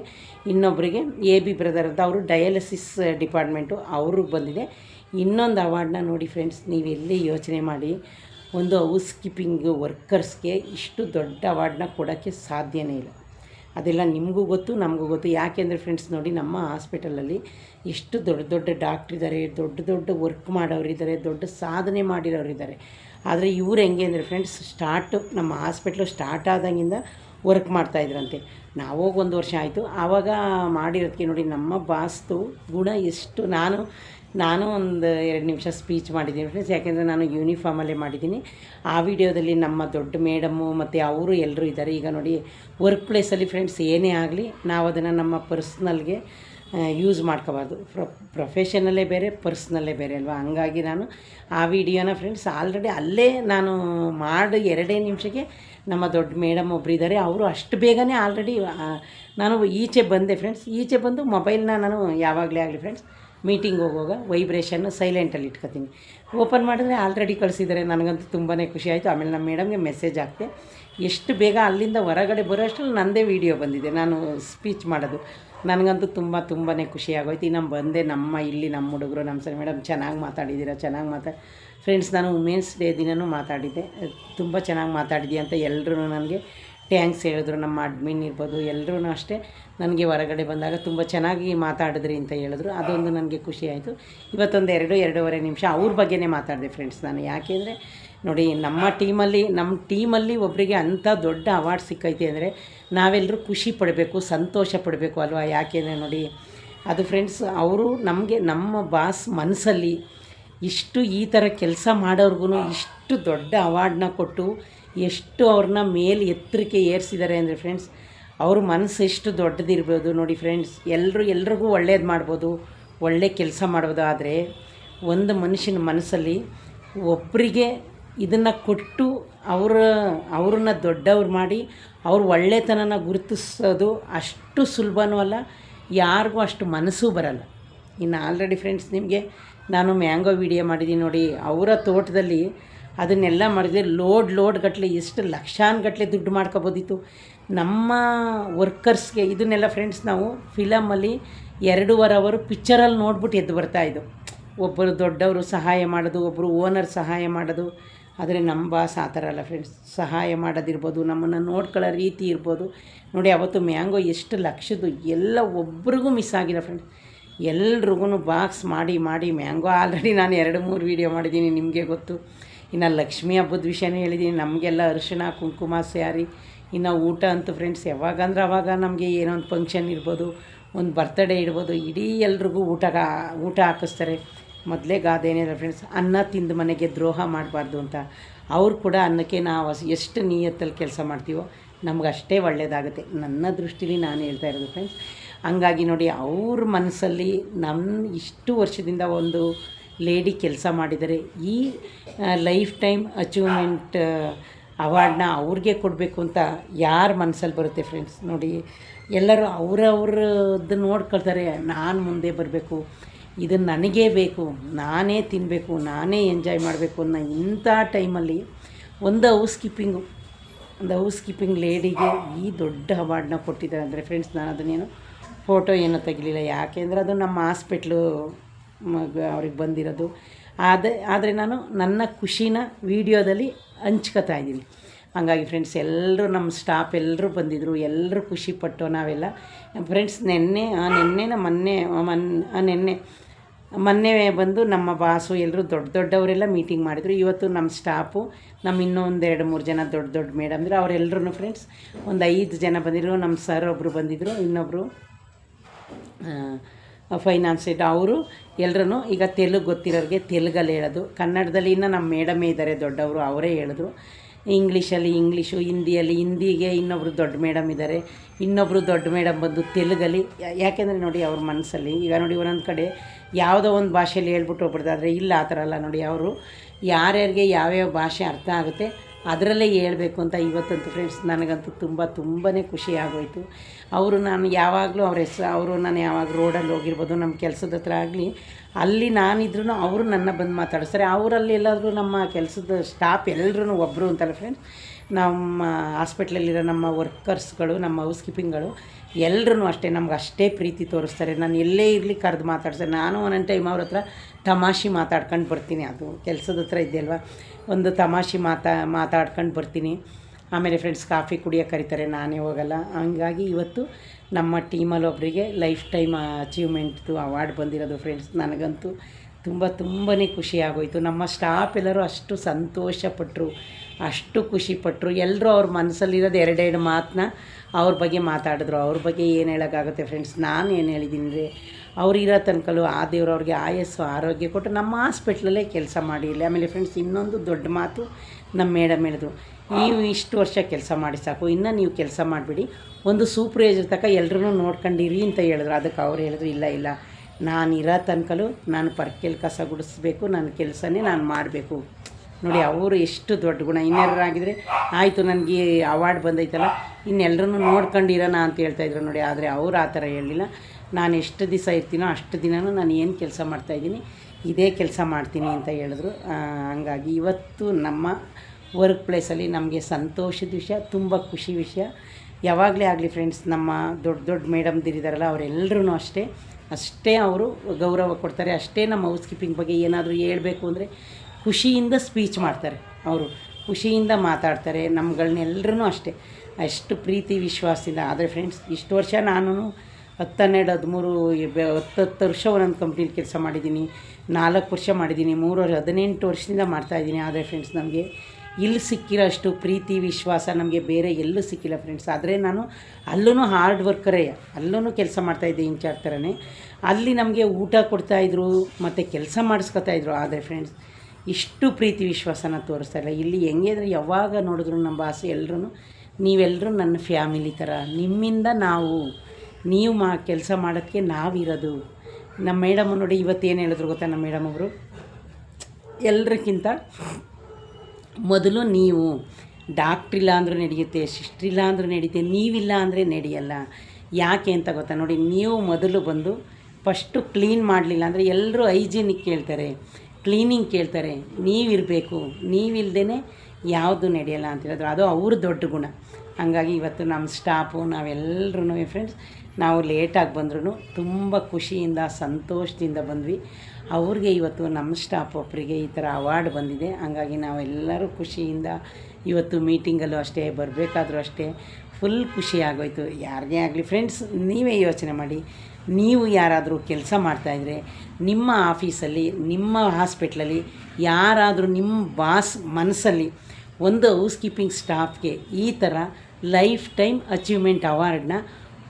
Speaker 1: ಇನ್ನೊಬ್ಬರಿಗೆ ಎ ಬಿ ಬ್ರದರ್ ಅಂತ ಅವರು ಡಯಾಲಿಸಿಸ್ ಡಿಪಾರ್ಟ್ಮೆಂಟು ಅವ್ರಿಗೆ ಬಂದಿದೆ. ಇನ್ನೊಂದು ಅವಾರ್ಡನ್ನ ನೋಡಿ ಫ್ರೆಂಡ್ಸ್ ನೀವು ಎಲ್ಲಿ ಯೋಚನೆ ಮಾಡಿ, ಒಂದು ಹೌಸ್ ಕೀಪಿಂಗ್ ವರ್ಕರ್ಸ್ಗೆ ಇಷ್ಟು ದೊಡ್ಡ ಅವಾರ್ಡನ್ನ ಕೊಡೋಕ್ಕೆ ಸಾಧ್ಯವೇ ಇಲ್ಲ. ಅದೆಲ್ಲ ನಿಮಗೂ ಗೊತ್ತು, ನಮಗೂ ಗೊತ್ತು. ಯಾಕೆಂದರೆ ಫ್ರೆಂಡ್ಸ್ ನೋಡಿ ನಮ್ಮ ಹಾಸ್ಪಿಟಲಲ್ಲಿ ಎಷ್ಟು ದೊಡ್ಡ ದೊಡ್ಡ ಡಾಕ್ಟ್ರ್ ಇದ್ದಾರೆ ದೊಡ್ಡ ದೊಡ್ಡ ವರ್ಕ್ ಮಾಡೋರಿದ್ದಾರೆ ದೊಡ್ಡ ಸಾಧನೆ ಮಾಡಿರೋರಿದ್ದಾರೆ ಆದರೆ ಇವ್ರು ಹೆಂಗೆ ಅಂದರೆ ಫ್ರೆಂಡ್ಸ್ ಸ್ಟಾರ್ಟು ನಮ್ಮ ಹಾಸ್ಪಿಟ್ಲು ಸ್ಟಾರ್ಟ್ ಆದಾಗಿಂದ ವರ್ಕ್ ಮಾಡ್ತಾಯಿದ್ರಂತೆ ನಾವೋಗಿ ಒಂದು ವರ್ಷ ಆಯಿತು. ಆವಾಗ ಮಾಡಿರೋದಕ್ಕೆ ನೋಡಿ ನಮ್ಮ ಬಾಸ್ತು ಗುಣ ಎಷ್ಟು, ನಾನು ನಾನು ಒಂದು ಎರಡು ನಿಮಿಷ ಸ್ಪೀಚ್ ಮಾಡಿದ್ದೀನಿ ಫ್ರೆಂಡ್ಸ್ ಯಾಕೆಂದರೆ ನಾನು ಯೂನಿಫಾರ್ಮಲ್ಲೇ ಮಾಡಿದ್ದೀನಿ. ಆ ವಿಡಿಯೋದಲ್ಲಿ ನಮ್ಮ ದೊಡ್ಡ ಮೇಡಮ್ಮು ಮತ್ತು ಅವರು ಎಲ್ಲರೂ ಇದ್ದಾರೆ. ಈಗ ನೋಡಿ ವರ್ಕ್ ಪ್ಲೇಸಲ್ಲಿ ಫ್ರೆಂಡ್ಸ್ ಏನೇ ಆಗಲಿ ನಾವು ಅದನ್ನು ನಮ್ಮ ಪರ್ಸ್ನಲ್ಗೆ ಯೂಸ್ ಮಾಡ್ಕೋಬಾರ್ದು ಪ್ರೊ ಪ್ರೊಫೆಷನಲ್ಲೇ ಬೇರೆ ಪರ್ಸ್ನಲ್ಲೇ ಬೇರೆ ಅಲ್ವಾ? ಹಂಗಾಗಿ ನಾನು ಆ ವಿಡಿಯೋನ ಫ್ರೆಂಡ್ಸ್ ಆಲ್ರೆಡಿ ಅಲ್ಲೇ ನಾನು ಮಾಡಿ ಎರಡೇ ನಿಮಿಷಕ್ಕೆ ನಮ್ಮ ದೊಡ್ಡ ಮೇಡಮ್ ಒಬ್ರು ಇದ್ದಾರೆ. ಅವರು ಅಷ್ಟು ಬೇಗನೆ ಆಲ್ರೆಡಿ ನಾನು ಈಚೆ ಬಂದೆ ಫ್ರೆಂಡ್ಸ್ ಈಚೆ ಬಂದು ಮೊಬೈಲ್ನ ನಾನು ಯಾವಾಗಲೇ ಆಗಲಿ ಫ್ರೆಂಡ್ಸ್ ಮೀಟಿಂಗ್ ಹೋಗುವಾಗ ವೈಬ್ರೇಷನ್ನು ಸೈಲೆಂಟಲ್ಲಿ ಇಟ್ಕೊತೀನಿ. ಓಪನ್ ಮಾಡಿದ್ರೆ ಆಲ್ರೆಡಿ ಕಳಿಸಿದ್ದಾರೆ ನನಗಂತೂ ತುಂಬಾ ಖುಷಿ ಆಯಿತು. ಆಮೇಲೆ ನಮ್ಮ ಮೇಡಮ್ಗೆ ಮೆಸೇಜ್ ಹಾಕ್ತೆ ಎಷ್ಟು ಬೇಗ ಅಲ್ಲಿಂದ ಹೊರಗಡೆ ಬರೋ ಅಷ್ಟರಲ್ಲಿ ನನ್ನದೇ ವೀಡಿಯೋ ಬಂದಿದೆ. ನಾನು ಸ್ಪೀಚ್ ಮಾಡೋದು. ನನಗಂತೂ ತುಂಬ ತುಂಬಾ ಖುಷಿ ಆಗೋಯ್ತು. ಇನ್ನು ಬಂದೆ, ನಮ್ಮ ಇಲ್ಲಿ ನಮ್ಮ ಹುಡುಗರು, ನಮ್ಮ ಸರಿ ಮೇಡಮ್ ಚೆನ್ನಾಗಿ ಮಾತಾಡಿದ್ದೀರಾ ಚೆನ್ನಾಗಿ ಮಾತಾ ಫ್ರೆಂಡ್ಸ್ ನಾನು ವುಮೆನ್ಸ್ ಡೇ ದಿನವೂ ಮಾತಾಡಿದ್ದೆ. ತುಂಬ ಚೆನ್ನಾಗಿ ಮಾತಾಡಿದ್ದೆ ಅಂತ ಎಲ್ಲರೂ ನನಗೆ ಟ್ಯಾಂಕ್ಸ್ ಹೇಳಿದ್ರು, ನಮ್ಮ ಅಡ್ಮಿನ್ ಇರ್ಬೋದು ಎಲ್ಲರೂ ಅಷ್ಟೇ. ನನಗೆ ಹೊರಗಡೆ ಬಂದಾಗ ತುಂಬ ಚೆನ್ನಾಗಿ ಮಾತಾಡಿದ್ರಿ ಅಂತ ಹೇಳಿದ್ರು. ಅದೊಂದು ನನಗೆ ಖುಷಿ ಆಯಿತು. ಇವತ್ತೊಂದು ಎರಡು, ಎರಡೂವರೆ ನಿಮಿಷ ಅವ್ರ ಬಗ್ಗೆನೇ ಮಾತಾಡಿದೆ ಫ್ರೆಂಡ್ಸ್ ನಾನು. ಯಾಕೆಂದರೆ ನೋಡಿ, ನಮ್ಮ ಟೀಮಲ್ಲಿ ನಮ್ಮ ಟೀಮಲ್ಲಿ ಒಬ್ಬರಿಗೆ ಅಂಥ ದೊಡ್ಡ ಅವಾರ್ಡ್ ಸಿಕ್ಕೈತೆ ಅಂದರೆ ನಾವೆಲ್ಲರೂ ಖುಷಿ ಪಡಬೇಕು, ಸಂತೋಷ ಪಡಬೇಕು ಅಲ್ವಾ? ಯಾಕೆಂದರೆ ನೋಡಿ, ಅದು ಫ್ರೆಂಡ್ಸ್ ಅವರು ನಮಗೆ, ನಮ್ಮ ಬಾಸ್ ಮನಸ್ಸಲ್ಲಿ ಇಷ್ಟು ಈ ಥರ ಕೆಲಸ ಮಾಡೋರ್ಗು ಇಷ್ಟು ದೊಡ್ಡ ಅವಾರ್ಡನ್ನ ಕೊಟ್ಟು ಎಷ್ಟು ಅವ್ರನ್ನ ಮೇಲೆ ಎತ್ತರಕ್ಕೆ ಏರಿಸಿದ್ದಾರೆ ಅಂದರೆ ಫ್ರೆಂಡ್ಸ್ ಅವ್ರ ಮನಸ್ಸು ಎಷ್ಟು ದೊಡ್ಡದಿರ್ಬೋದು ನೋಡಿ ಫ್ರೆಂಡ್ಸ್ ಎಲ್ಲರೂ ಎಲ್ರಿಗೂ ಒಳ್ಳೇದು ಮಾಡ್ಬೋದು, ಒಳ್ಳೆ ಕೆಲಸ ಮಾಡ್ಬೋದು. ಆದರೆ ಒಂದು ಮನುಷ್ಯನ ಮನಸ್ಸಲ್ಲಿ ಒಬ್ಬರಿಗೆ ಇದನ್ನು ಕೊಟ್ಟು ಅವರ, ಅವ್ರನ್ನ ದೊಡ್ಡವ್ರು ಮಾಡಿ ಅವ್ರ ಒಳ್ಳೆತನನ ಗುರುತಿಸೋದು ಅಷ್ಟು ಸುಲಭನೂ ಅಲ್ಲ, ಯಾರಿಗೂ ಅಷ್ಟು ಮನಸ್ಸು ಬರಲ್ಲ. ಇನ್ನು ಆಲ್ರೆಡಿ ಫ್ರೆಂಡ್ಸ್ ನಿಮಗೆ ನಾನು ಮ್ಯಾಂಗೋ ವಿಡಿಯೋ ಮಾಡಿದ್ದೀನಿ ನೋಡಿ, ಅವರ ತೋಟದಲ್ಲಿ ಅದನ್ನೆಲ್ಲ ಮಾಡಿದರೆ ಲೋಡ್ ಲೋಡ್ ಗಟ್ಟಲೆ ಎಷ್ಟು ಲಕ್ಷಾನುಗಟ್ಟಲೆ ದುಡ್ಡು ಮಾಡ್ಕೋಬೋದಿತ್ತು. ನಮ್ಮ ವರ್ಕರ್ಸ್ಗೆ, ಇದನ್ನೆಲ್ಲ ಫ್ರೆಂಡ್ಸ್ ನಾವು ಫಿಲಮಲ್ಲಿ ಎರಡೂವರೆ ಅವರು ಪಿಕ್ಚರಲ್ಲಿ ನೋಡ್ಬಿಟ್ಟು ಎದ್ದು ಬರ್ತಾಯಿದ್ದು ಒಬ್ಬರು ದೊಡ್ಡವರು ಸಹಾಯ ಮಾಡೋದು ಒಬ್ಬರು ಓನರ್ ಸಹಾಯ ಮಾಡೋದು. ಆದರೆ ನಮ್ಮ ಬಾಸ್ ಆ ಥರ ಅಲ್ಲ ಫ್ರೆಂಡ್ಸ್ ಸಹಾಯ ಮಾಡೋದಿರ್ಬೋದು, ನಮ್ಮನ್ನು ನೋಡ್ಕೊಳ್ಳೋ ರೀತಿ ಇರ್ಬೋದು. ನೋಡಿ, ಅವತ್ತು ಮ್ಯಾಂಗೋ ಎಷ್ಟು ಲಕ್ಷದ್ದು, ಎಲ್ಲ ಒಬ್ರಿಗೂ ಮಿಸ್ ಆಗಿಲ್ಲ ಫ್ರೆಂಡ್ಸ್ ಎಲ್ರಿಗೂ ಬಾಕ್ಸ್ ಮಾಡಿ ಮಾಡಿ ಮ್ಯಾಂಗೋ. ಆಲ್ರೆಡಿ ನಾನು ಎರಡು, ಮೂರು ವೀಡಿಯೋ ಮಾಡಿದ್ದೀನಿ, ನಿಮಗೆ ಗೊತ್ತು. ಇನ್ನು ಲಕ್ಷ್ಮೀ ಹಬ್ಬದ ವಿಷಯನೇ ಹೇಳಿದ್ದೀನಿ ನಮಗೆಲ್ಲ ಅರಿಶಿಣ, ಕುಂಕುಮ ಸ್ಯಾರಿ, ಇನ್ನು ಊಟ ಅಂತೂ ಫ್ರೆಂಡ್ಸ್ ಯಾವಾಗಂದ್ರೆ ಅವಾಗ ನಮಗೆ ಏನೋ ಒಂದು ಫಂಕ್ಷನ್ ಇರ್ಬೋದು, ಒಂದು ಬರ್ತಡೇ ಇಡ್ಬೋದು ಇಡೀ ಎಲ್ರಿಗೂ ಊಟ ಊಟ ಹಾಕಿಸ್ತಾರೆ. ಮೊದಲೇ ಗಾದೇನಿಲ್ಲ ಫ್ರೆಂಡ್ಸ್ ಅನ್ನ ತಿಂದು ಮನೆಗೆ ದ್ರೋಹ ಮಾಡಬಾರ್ದು ಅಂತ. ಅವ್ರು ಕೂಡ ಅನ್ನಕ್ಕೆ ನಾವು ಎಷ್ಟು ನಿಯತ್ತಲ್ಲಿ ಕೆಲಸ ಮಾಡ್ತೀವೋ, ನಮ್ಗೆ ಅಷ್ಟೇ ಒಳ್ಳೆಯದಾಗುತ್ತೆ ನನ್ನ ದೃಷ್ಟಿಲಿ ನಾನು ಹೇಳ್ತಾ ಇರೋದು ಫ್ರೆಂಡ್ಸ್ ಹಂಗಾಗಿ ನೋಡಿ ಅವ್ರ ಮನಸ್ಸಲ್ಲಿ ನಮ್ಮ ಇಷ್ಟು ವರ್ಷದಿಂದ ಒಂದು ಲೇಡಿ ಕೆಲಸ ಮಾಡಿದರೆ ಈ ಲೈಫ್ ಟೈಮ್ ಅಚೀವ್ಮೆಂಟ್ ಅವಾರ್ಡ್ನ ಅವ್ರಿಗೆ ಕೊಡಬೇಕು ಅಂತ ಯಾರ ಮನಸ್ಸಲ್ಲಿ ಬರುತ್ತೆ ಫ್ರೆಂಡ್ಸ್ ನೋಡಿ, ಎಲ್ಲರೂ ಅವರವ್ರದ್ದು ನೋಡ್ಕೊಳ್ತಾರೆ, ನಾನು ಮುಂದೆ ಬರಬೇಕು ಇದು ನನಗೇ ಬೇಕು, ನಾನೇ ತಿನ್ನಬೇಕು ನಾನೇ ಎಂಜಾಯ್ ಮಾಡಬೇಕು ಅನ್ನೋ ಇಂಥ ಟೈಮಲ್ಲಿ ಒಂದು ಹೌಸ್ ಕೀಪಿಂಗು ಒಂದು ಹೌಸ್ ಕೀಪಿಂಗ್ ಲೇಡಿಗೆ ಈ ದೊಡ್ಡ ಅವಾರ್ಡ್ನ ಕೊಟ್ಟಿದ್ದಾರೆ. ಅಂದರೆ ಫ್ರೆಂಡ್ಸ್ ನಾನು ಅದನ್ನೇನು ಫೋಟೋ ಏನೂ ತೆಗಿಲಿಲ್ಲ. ಯಾಕೆಂದರೆ ಅದು ನಮ್ಮ ಹಾಸ್ಪಿಟ್ಲು ಮಗ ಅವ್ರಿಗೆ ಬಂದಿರೋದು. ಆದರೆ ಆದರೆ ನಾನು ನನ್ನ ಖುಷಿನ ವೀಡಿಯೋದಲ್ಲಿ ಹಂಚ್ಕೋತಾ ಇದ್ದೀನಿ. ಹಂಗಾಗಿ ಫ್ರೆಂಡ್ಸ್ ಎಲ್ಲರೂ ನಮ್ಮ ಸ್ಟಾಫ್ ಎಲ್ಲರೂ ಬಂದಿದ್ದರು ಎಲ್ಲರೂ ಖುಷಿಪಟ್ಟು ನಾವೆಲ್ಲ. ಫ್ರೆಂಡ್ಸ್ ನೆನ್ನೆ ನೆನ್ನೆನ ಮೊನ್ನೆ ಮೊನ್ ನೆನ್ನೆ, ಮೊನ್ನೆ ಬಂದು ನಮ್ಮ ಬಾಸು ಎಲ್ಲರೂ ದೊಡ್ಡ ದೊಡ್ಡವರೆಲ್ಲ ಮೀಟಿಂಗ್ ಮಾಡಿದರು. ಇವತ್ತು ನಮ್ಮ ಸ್ಟಾಫು ನಮ್ಮ ಇನ್ನೊಂದು ಎರಡು ಮೂರು ಜನ ದೊಡ್ಡ ದೊಡ್ಡ ಮೇಡಮ್ ಇದ್ರು. ಅವರೆಲ್ಲರೂ ಫ್ರೆಂಡ್ಸ್ ಒಂದು ಐದು ಜನ ಬಂದಿದ್ರು. ನಮ್ಮ ಸರ್ ಒಬ್ಬರು ಬಂದಿದ್ದರು ಇನ್ನೊಬ್ಬರು ಫೈನಾನ್ಸ್ ಇದ್ದು ಅವರು ಎಲ್ಲರೂ ಈಗ ತೆಲುಗು ಗೊತ್ತಿರೋರಿಗೆ ತೆಲುಗಲ್ಲಿ ಹೇಳೋದು. ಕನ್ನಡದಲ್ಲಿ ಇನ್ನೂ ನಮ್ಮ ಮೇಡಮೇ ಇದ್ದಾರೆ, ದೊಡ್ಡವರು, ಅವರೇ ಹೇಳಿದ್ರು. ಇಂಗ್ಲೀಷಲ್ಲಿ ಇಂಗ್ಲೀಷು, ಹಿಂದಿಯಲ್ಲಿ ಹಿಂದಿಗೆ ಇನ್ನೊಬ್ಬರು ದೊಡ್ಡ ಮೇಡಮ್ ಇದ್ದಾರೆ. ಇನ್ನೊಬ್ಬರು ದೊಡ್ಡ ಮೇಡಮ್ ಬಂದು ತೆಲುಗಲ್ಲಿ ಯಾಕೆಂದರೆ ನೋಡಿ ಅವ್ರ ಮನಸ್ಸಲ್ಲಿ, ಈಗ ನೋಡಿ ಒಂದೊಂದು ಕಡೆ ಯಾವುದೋ ಒಂದು ಭಾಷೆಯಲ್ಲಿ ಹೇಳ್ಬಿಟ್ಟು ಹೋಗ್ಬಿಡ್ತಾರೆ ಇಲ್ಲ ಆ ಥರ ಅಲ್ಲ ನೋಡಿ ಅವರು. ಯಾರ್ಯಾರಿಗೆ ಯಾವ್ಯಾವ ಭಾಷೆ ಅರ್ಥ ಆಗುತ್ತೆ ಅದರಲ್ಲೇ ಹೇಳಬೇಕು ಅಂತ ಇವತ್ತಂತೂ ಫ್ರೆಂಡ್ಸ್ ನನಗಂತೂ ತುಂಬ ತುಂಬಾ ಖುಷಿ ಆಗೋಯಿತು. ಅವರು ನಾನು ಯಾವಾಗಲೂ ಅವ್ರ ಹೆಸರು, ಅವರು ನಾನು ಯಾವಾಗ ರೋಡಲ್ಲಿ ಹೋಗಿರ್ಬೋದು ನಮ್ಮ ಕೆಲಸದ ಹತ್ರ ಆಗಲಿ, ಅಲ್ಲಿ ನಾನಿದ್ರೂ ಅವರು ನನ್ನ ಬಂದು ಮಾತಾಡಿಸ್ತಾರೆ. ಅವರಲ್ಲಿ ಎಲ್ಲಾದರೂ ನಮ್ಮ ಕೆಲಸದ ಸ್ಟಾಫ್ ಎಲ್ಲರೂ ಒಬ್ಬರು ಅಂತಲ್ಲ ಫ್ರೆಂಡ್ಸ್ ನಮ್ಮ ಹಾಸ್ಪಿಟ್ಲಲ್ಲಿರೋ ನಮ್ಮ ವರ್ಕರ್ಸ್ಗಳು ನಮ್ಮ ಹೌಸ್ ಕೀಪಿಂಗ್ಗಳು ಎಲ್ಲರೂ ಅಷ್ಟೇ, ನಮ್ಗೆ ಅಷ್ಟೇ ಪ್ರೀತಿ ತೋರಿಸ್ತಾರೆ. ನಾನು ಎಲ್ಲೇ ಇರಲಿ ಕರೆದು ಮಾತಾಡ್ತಾರೆ ನಾನು ಒಂದೊಂದು ಟೈಮ್ ಅವ್ರ ಹತ್ರ ತಮಾಷೆ ಮಾತಾಡ್ಕೊಂಡು ಬರ್ತೀನಿ. ಅದು ಕೆಲಸದ ಹತ್ರ ಇದ್ದೆ ಅಲ್ವಾ ಒಂದು ತಮಾಷೆ ಮಾತಾ, ಮಾತಾಡ್ಕೊಂಡು ಬರ್ತೀನಿ. ಆಮೇಲೆ ಫ್ರೆಂಡ್ಸ್ ಕಾಫಿ ಕುಡಿಯೋ ಕರೀತಾರೆ, ನಾನೇ ಹೋಗಲ್ಲ ಹಂಗಾಗಿ ಇವತ್ತು ನಮ್ಮ ಟೀಮಲ್ಲಿ ಒಬ್ಬರಿಗೆ ಲೈಫ್ ಟೈಮ್ ಅಚೀವ್ಮೆಂಟ್ದು ಅವಾರ್ಡ್ ಬಂದಿರೋದು ಫ್ರೆಂಡ್ಸ್ ನನಗಂತೂ ತುಂಬ ತುಂಬಾ ಖುಷಿ ಆಗೋಯ್ತು. ನಮ್ಮ ಸ್ಟಾಫ್ ಎಲ್ಲರೂ ಅಷ್ಟು ಸಂತೋಷಪಟ್ಟರು ಅಷ್ಟು ಖುಷಿಪಟ್ಟರು ಎಲ್ಲರೂ ಅವ್ರ ಮನಸ್ಸಲ್ಲಿರೋದು ಎರಡೆರಡು ಮಾತನ್ನ ಅವ್ರ ಬಗ್ಗೆ ಮಾತಾಡಿದ್ರು. ಅವ್ರ ಬಗ್ಗೆ ಏನು ಹೇಳೋಕ್ಕಾಗುತ್ತೆ ಫ್ರೆಂಡ್ಸ್ ನಾನು ಏನು ಹೇಳಿದ್ದೀನಿ ಅಂದರೆ ಅವ್ರಿರೋ ತನಕಲ್ಲೂ ಆ ದೇವ್ರು ಅವ್ರಿಗೆ ಆಯಸ್ಸು, ಆರೋಗ್ಯ ಕೊಟ್ಟು ನಮ್ಮ ಹಾಸ್ಪಿಟ್ಲಲ್ಲೇ ಕೆಲಸ ಮಾಡಿರಲಿ ಆಮೇಲೆ ಫ್ರೆಂಡ್ಸ್ ಇನ್ನೊಂದು ದೊಡ್ಡ ಮಾತು ನಮ್ಮ ಮೇಡಮ್ ಹೇಳಿದ್ರು, ನೀವು ಇಷ್ಟು ವರ್ಷ ಕೆಲಸ ಮಾಡಿ ಸಾಕು, ಇನ್ನೂ ನೀವು ಕೆಲಸ ಮಾಡಿಬಿಡಿ. ಒಂದು ಸೂಪ್ರೈಸರ್ ತನಕ ಎಲ್ಲರೂ ನೋಡ್ಕೊಂಡಿರಿ ಅಂತ ಹೇಳಿದ್ರು. ಅದಕ್ಕೆ ಅವ್ರು ಹೇಳಿದ್ರು, ಇಲ್ಲ ಇಲ್ಲ. ನಾನು ಇರೋ ತನಕಲ್ಲೂ ನಾನು ಪರ್ಕೆಲ್ ಕಸ ಗುಡಿಸ್ಬೇಕು, ನನ್ನ ಕೆಲಸನೇ ನಾನು ಮಾಡಬೇಕು. ನೋಡಿ, ಅವರು ಎಷ್ಟು ದೊಡ್ಡ ಗುಣ. ಇನ್ನೆಲ್ಲರಾಗಿದ್ರೆ ಆಯಿತು, ನನಗೆ ಅವಾರ್ಡ್ ಬಂದೈತಲ್ಲ ಇನ್ನೆಲ್ಲರೂ ನೋಡ್ಕೊಂಡಿರೋಣ ಅಂತ ಹೇಳ್ತಾಯಿದ್ರು ನೋಡಿ, ಆದರೆ ಅವ್ರು ಆ ಥರ ಹೇಳಲಿಲ್ಲ ನಾನು ಎಷ್ಟು ದಿವಸ ಇರ್ತೀನೋ ಅಷ್ಟು ದಿನವೂ ನಾನು ಏನು ಕೆಲಸ ಮಾಡ್ತಾಯಿದ್ದೀನಿ ಇದೇ ಕೆಲಸ ಮಾಡ್ತೀನಿ ಅಂತ ಹೇಳಿದ್ರು. ಹಂಗಾಗಿ ಇವತ್ತು ನಮ್ಮ ವರ್ಕ್ ಪ್ಲೇಸಲ್ಲಿ ನಮಗೆ ಸಂತೋಷದ ವಿಷಯ, ತುಂಬ ಖುಷಿ ವಿಷಯ. ಯಾವಾಗಲೇ ಆಗಲಿ ಫ್ರೆಂಡ್ಸ್ ನಮ್ಮ ದೊಡ್ಡ ದೊಡ್ಡ ಮೇಡಮ್ದಿರಿದಾರಲ್ಲ ಅವರೆಲ್ಲರೂ ಅಷ್ಟೇ. ಅಷ್ಟೇ ಅವರು ಗೌರವ ಕೊಡ್ತಾರೆ. ಅಷ್ಟೇ ನಮ್ಮ ಹೌಸ್ ಕೀಪಿಂಗ್ ಬಗ್ಗೆ ಏನಾದರೂ ಹೇಳಬೇಕು ಅಂದರೆ ಖುಷಿಯಿಂದ ಸ್ಪೀಚ್ ಮಾಡ್ತಾರೆ ಅವರು. ಖುಷಿಯಿಂದ ಮಾತಾಡ್ತಾರೆ. ನಮ್ಗಳನ್ನೆಲ್ಲರೂ ಅಷ್ಟೇ. ಅಷ್ಟು ಪ್ರೀತಿ, ವಿಶ್ವಾಸದಿಂದ. ಆದರೆ ಫ್ರೆಂಡ್ಸ್ ಇಷ್ಟು ವರ್ಷ ನಾನು ಹತ್ತನ್ನೆರಡು, ಹದಿಮೂರು ಬೆ- ಹತ್ತು ಹತ್ತು ವರ್ಷ ಒಂದೊಂದು ಕಂಪ್ನೀಲಿ ಕೆಲಸ ಮಾಡಿದ್ದೀನಿ. ನಾಲ್ಕು ವರ್ಷ ಮಾಡಿದ್ದೀನಿ. ಮೂರು ವರ್ಷ, ಹದಿನೆಂಟು ವರ್ಷದಿಂದ ಮಾಡ್ತಾಯಿದ್ದೀನಿ ಆದರೆ ಫ್ರೆಂಡ್ಸ್ ನಮಗೆ ಇಲ್ಲಿ ಸಿಕ್ಕಿರೋ ಅಷ್ಟು ಪ್ರೀತಿ, ವಿಶ್ವಾಸ ನಮಗೆ ಬೇರೆ ಎಲ್ಲೂ ಸಿಕ್ಕಿಲ್ಲ ಫ್ರೆಂಡ್ಸ್ ಆದರೆ ನಾನು ಅಲ್ಲೂ ಹಾರ್ಡ್ ವರ್ಕರೇ ಅಲ್ಲೂ ಕೆಲಸ ಮಾಡ್ತಾಯಿದ್ದೆ ಇನ್ಚಾರ್ಜ್ ಥರನೇ ಅಲ್ಲಿ ನಮಗೆ ಊಟ ಕೊಡ್ತಾಯಿದ್ರು ಮತ್ತು ಕೆಲಸ ಮಾಡಿಸ್ಕೊತಾಯಿದ್ರು ಆದರೆ ಫ್ರೆಂಡ್ಸ್ ಇಷ್ಟು ಪ್ರೀತಿ ವಿಶ್ವಾಸನ ತೋರಿಸ್ತಾ ಇಲ್ಲ. ಇಲ್ಲಿ ಹೆಂಗೆ ಅಂದರೆ ಯಾವಾಗ ನೋಡಿದ್ರು ನಮ್ಮ ಭಾಷೆ ಎಲ್ಲರೂ ನೀವೆಲ್ಲರೂ ನನ್ನ ಫ್ಯಾಮಿಲಿ ಥರ, ನಿಮ್ಮಿಂದ ನಾವು ನೀವು ಮಾ ಕೆಲಸ ಮಾಡೋಕ್ಕೆ ನಾವಿರೋದು. ನಮ್ಮ ಮೇಡಮ್ ನೋಡಿ ಇವತ್ತೇನು ಹೇಳಿದ್ರು ಗೊತ್ತಾ ನಮ್ಮ ಮೇಡಮ್ ಅವರು? ಎಲ್ರಿಗಿಂತ ಮೊದಲು ನೀವು ಡಾಕ್ಟ್ರಿಲ್ಲ ಅಂದರೂ ನಡೆಯುತ್ತೆ ಸಿಸ್ಟ್ರಿಲ್ಲ ಅಂದರೂ ನಡೆಯುತ್ತೆ, ನೀವಿಲ್ಲ ಅಂದರೆ ನಡೆಯಲ್ಲ. ಯಾಕೆ ಅಂತ ಗೊತ್ತಾ? ನೋಡಿ, ನೀವು ಮೊದಲು ಬಂದು ಫಸ್ಟು ಕ್ಲೀನ್ ಮಾಡಲಿಲ್ಲ ಅಂದರೆ ಎಲ್ಲರೂ ಹೈಜಿನಿಕ್ ಕೇಳ್ತಾರೆ, ಕ್ಲೀನಿಂಗ್ ಕೇಳ್ತಾರೆ. ನೀವಿರಬೇಕು ನೀವಿಲ್ಲದೇ ಯಾವುದು ನಡೆಯಲ್ಲ ಅಂತ ಹೇಳಿದ್ರು. ಅದು ಅವ್ರ ದೊಡ್ಡ ಗುಣ. ಹಾಗಾಗಿ ಇವತ್ತು ನಮ್ಮ ಸ್ಟಾಫು ನಾವೆಲ್ಲರೂ ಫ್ರೆಂಡ್ಸ್ ನಾವು ಲೇಟಾಗಿ ಬಂದ್ರೂ ತುಂಬ ಖುಷಿಯಿಂದ, ಸಂತೋಷದಿಂದ ಬಂದ್ವಿ. ಅವ್ರಿಗೆ ಇವತ್ತು ನಮ್ಮ ಸ್ಟಾಫ್ ಒಬ್ಬರಿಗೆ ಈ ಥರ ಅವಾರ್ಡ್ ಬಂದಿದೆ. ಹಾಗಾಗಿ ನಾವೆಲ್ಲರೂ ಖುಷಿಯಿಂದ ಇವತ್ತು ಮೀಟಿಂಗಲ್ಲೂ ಅಷ್ಟೇ, ಬರಬೇಕಾದ್ರೂ ಅಷ್ಟೇ ಫುಲ್ ಖುಷಿ ಆಗೋಯ್ತು. ಯಾರಿಗೇ ಆಗಲಿ ಫ್ರೆಂಡ್ಸ್ ನೀವೇ ಯೋಚನೆ ಮಾಡಿ. ನೀವು ಯಾರಾದರೂ ಕೆಲಸ ಮಾಡ್ತಾಯಿದ್ರೆ ನಿಮ್ಮ ಆಫೀಸಲ್ಲಿ, ನಿಮ್ಮ ಹಾಸ್ಪಿಟ್ಲಲ್ಲಿ ಯಾರಾದರೂ ನಿಮ್ಮ ಬಾಸ್ ಮನಸ್ಸಲ್ಲಿ ಒಂದು ಹೌಸ್ ಕೀಪಿಂಗ್ ಸ್ಟಾಫ್ಗೆ ಈ ಥರ ಲೈಫ್ ಟೈಮ್ ಅಚೀವ್ಮೆಂಟ್ ಅವಾರ್ಡ್ನ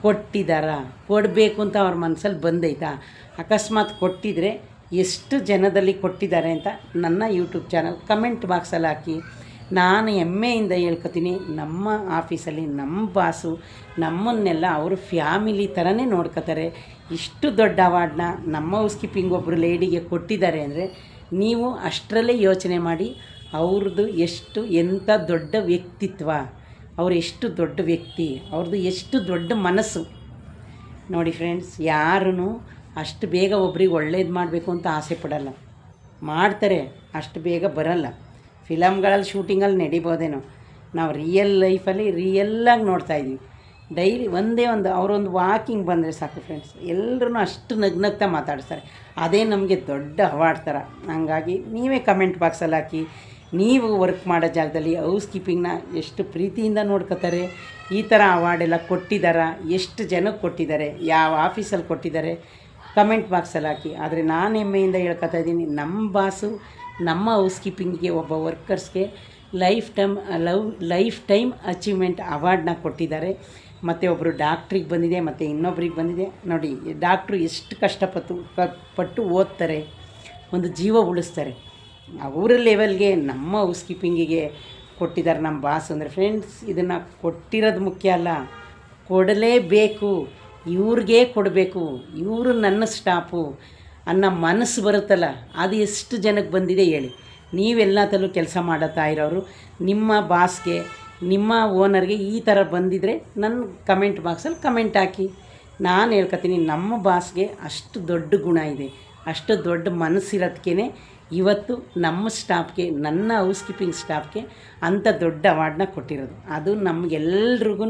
Speaker 1: ಕೊಟ್ಟಿದ್ದಾರಾ ಕೊಡಬೇಕು ಅಂತ ಅವ್ರ ಮನಸ್ಸಲ್ಲಿ ಬಂದೈತಾ? ಅಕಸ್ಮಾತ್ ಕೊಟ್ಟಿದ್ರೆ ಎಷ್ಟು ಜನದಲ್ಲಿ ಕೊಟ್ಟಿದ್ದಾರೆ ಅಂತ ನನ್ನ ಯೂಟ್ಯೂಬ್ ಚಾನಲ್ ಕಮೆಂಟ್ ಬಾಕ್ಸಲ್ಲಿ ಹಾಕಿ. ನಾನು ಹೆಮ್ಮೆಯಿಂದ ಹೇಳ್ಕೊತೀನಿ, ನಮ್ಮ ಆಫೀಸಲ್ಲಿ ನಮ್ಮ ಬಾಸು ನಮ್ಮನ್ನೆಲ್ಲ ಅವರು ಫ್ಯಾಮಿಲಿ ಥರನೇ ನೋಡ್ಕೋತಾರೆ. ಇಷ್ಟು ದೊಡ್ಡ ಅವಾರ್ಡ್ನ ನಮ್ಮ ಹೌಸ್ ಕೀಪಿಂಗ್ ಒಬ್ಬರು ಲೇಡಿಗೆ ಕೊಟ್ಟಿದ್ದಾರೆ ಅಂದರೆ ನೀವು ಅಷ್ಟರಲ್ಲೇ ಯೋಚನೆ ಮಾಡಿ, ಅವ್ರದ್ದು ಎಷ್ಟು ಎಂಥ ದೊಡ್ಡ ವ್ಯಕ್ತಿತ್ವ. ಅವ್ರು ಎಷ್ಟು ದೊಡ್ಡ ವ್ಯಕ್ತಿ ಅವ್ರದ್ದು ಎಷ್ಟು ದೊಡ್ಡ ಮನಸ್ಸು. ನೋಡಿ ಫ್ರೆಂಡ್ಸ್ ಯಾರೂ ಅಷ್ಟು ಬೇಗ ಒಬ್ರಿಗೆ ಒಳ್ಳೇದು ಮಾಡಬೇಕು ಅಂತ ಆಸೆ ಪಡಲ್ಲ. ಮಾಡ್ತಾರೆ, ಅಷ್ಟು ಬೇಗ ಬರಲ್ಲ. ಫಿಲಮ್ಗಳಲ್ಲಿ ಶೂಟಿಂಗಲ್ಲಿ ನಡಿಬೋದೇನೋ. ನಾವು ರಿಯಲ್ ಲೈಫಲ್ಲಿ ರಿಯಲ್ಲಾಗಿ ನೋಡ್ತಾಯಿದ್ದೀವಿ ಡೈಲಿ ಒಂದೇ ಒಂದು, ಅವರೊಂದು ವಾಕಿಂಗ್ ಬಂದರೆ ಸಾಕು ಫ್ರೆಂಡ್ಸ್ ಎಲ್ಲರೂ ಅಷ್ಟು ನಗ್ನಗ್ತಾ ಮಾತಾಡ್ತಾರೆ ಅದೇ ನಮಗೆ ದೊಡ್ಡ ಅವಾರ್ಡ್ ಥರ ಹಂಗಾಗಿ ನೀವೇ ಕಮೆಂಟ್ ಬಾಕ್ಸಲ್ಲಿ ಹಾಕಿ ನೀವು ವರ್ಕ್ ಮಾಡೋ ಜಾಗದಲ್ಲಿ ಹೌಸ್ ಕೀಪಿಂಗ್ನ ಎಷ್ಟು ಪ್ರೀತಿಯಿಂದ ನೋಡ್ಕೋತಾರೆ. ಈ ಥರ ಅವಾರ್ಡೆಲ್ಲ ಕೊಟ್ಟಿದ್ದಾರೆ ಎಷ್ಟು ಜನಕ್ಕೆ ಕೊಟ್ಟಿದ್ದಾರೆ ಯಾವ ಆಫೀಸಲ್ಲಿ ಕೊಟ್ಟಿದ್ದಾರೆ ಕಮೆಂಟ್ ಬಾಕ್ಸಲ್ಲಿ ಹಾಕಿ. ಆದರೆ ನಾನು ಹೆಮ್ಮೆಯಿಂದ ಹೇಳ್ಕೊತಾ ಇದ್ದೀನಿ ನಮ್ಮ ಬಾಸು ನಮ್ಮ ಹೌಸ್ ಕೀಪಿಂಗ್ಗೆ ಒಬ್ಬ ವರ್ಕರ್ಸ್ಗೆ life time love life time achievement ಅವಾರ್ಡನ್ನ ಕೊಟ್ಟಿದ್ದಾರೆ ಮತ್ತು ಒಬ್ಬರು ಡಾಕ್ಟ್ರಿಗೆ ಬಂದಿದೆ, ಮತ್ತು ಇನ್ನೊಬ್ರಿಗೆ ಬಂದಿದೆ. ನೋಡಿ ಡಾಕ್ಟ್ರು ಎಷ್ಟು ಕಷ್ಟಪಟ್ಟು ಪಟ್ಟು ಓದ್ತಾರೆ. ಒಂದು ಜೀವ ಉಳಿಸ್ತಾರೆ. ಅವರ ಲೆವೆಲ್ಗೆ ನಮ್ಮ ಹೌಸ್ ಕೀಪಿಂಗಿಗೆ ಕೊಟ್ಟಿದ್ದಾರೆ ನಮ್ಮ ಬಾಸ್ ಅಂದರೆ ಫ್ರೆಂಡ್ಸ್ ಇದನ್ನು ಕೊಟ್ಟಿರೋದು ಮುಖ್ಯ ಅಲ್ಲ. ಕೊಡಲೇಬೇಕು, ಇವ್ರಿಗೆ ಕೊಡಬೇಕು, ಇವರು ನನ್ನ ಸ್ಟಾಫು ಅನ್ನೋ ಮನಸ್ಸು ಬರುತ್ತಲ್ಲ, ಅದು ಎಷ್ಟು ಜನಕ್ಕೆ ಬಂದಿದೆ ಹೇಳಿ. ನೀವೆಲ್ಲದಲ್ಲೂ ಕೆಲಸ ಮಾಡುತ್ತಾ ಇರೋರು, ನಿಮ್ಮ ಬಾಸ್ಗೆ ನಿಮ್ಮ ಓನರ್ಗೆ ಈ ಥರ ಬಂದಿದ್ರೆ ನನ್ನ ಕಮೆಂಟ್ ಬಾಕ್ಸಲ್ಲಿ ಕಮೆಂಟ್ ಹಾಕಿ. ನಾನು ಹೇಳ್ಕೊತೀನಿ, ನಮ್ಮ ಬಾಸ್ಗೆ ಅಷ್ಟು ದೊಡ್ಡ ಗುಣ ಇದೆ, ಅಷ್ಟು ದೊಡ್ಡ ಮನಸ್ಸಿರೋದಕ್ಕೇ ಇವತ್ತು ನಮ್ಮ ಸ್ಟಾಫ್ಗೆ, ನನ್ನ ಹೌಸ್ ಕೀಪಿಂಗ್ ಸ್ಟಾಫ್ಗೆ ಅಂಥ ದೊಡ್ಡ ಅವಾರ್ಡನ್ನ ಕೊಟ್ಟಿರೋದು. ಅದು ನಮಗೆಲ್ರಿಗೂ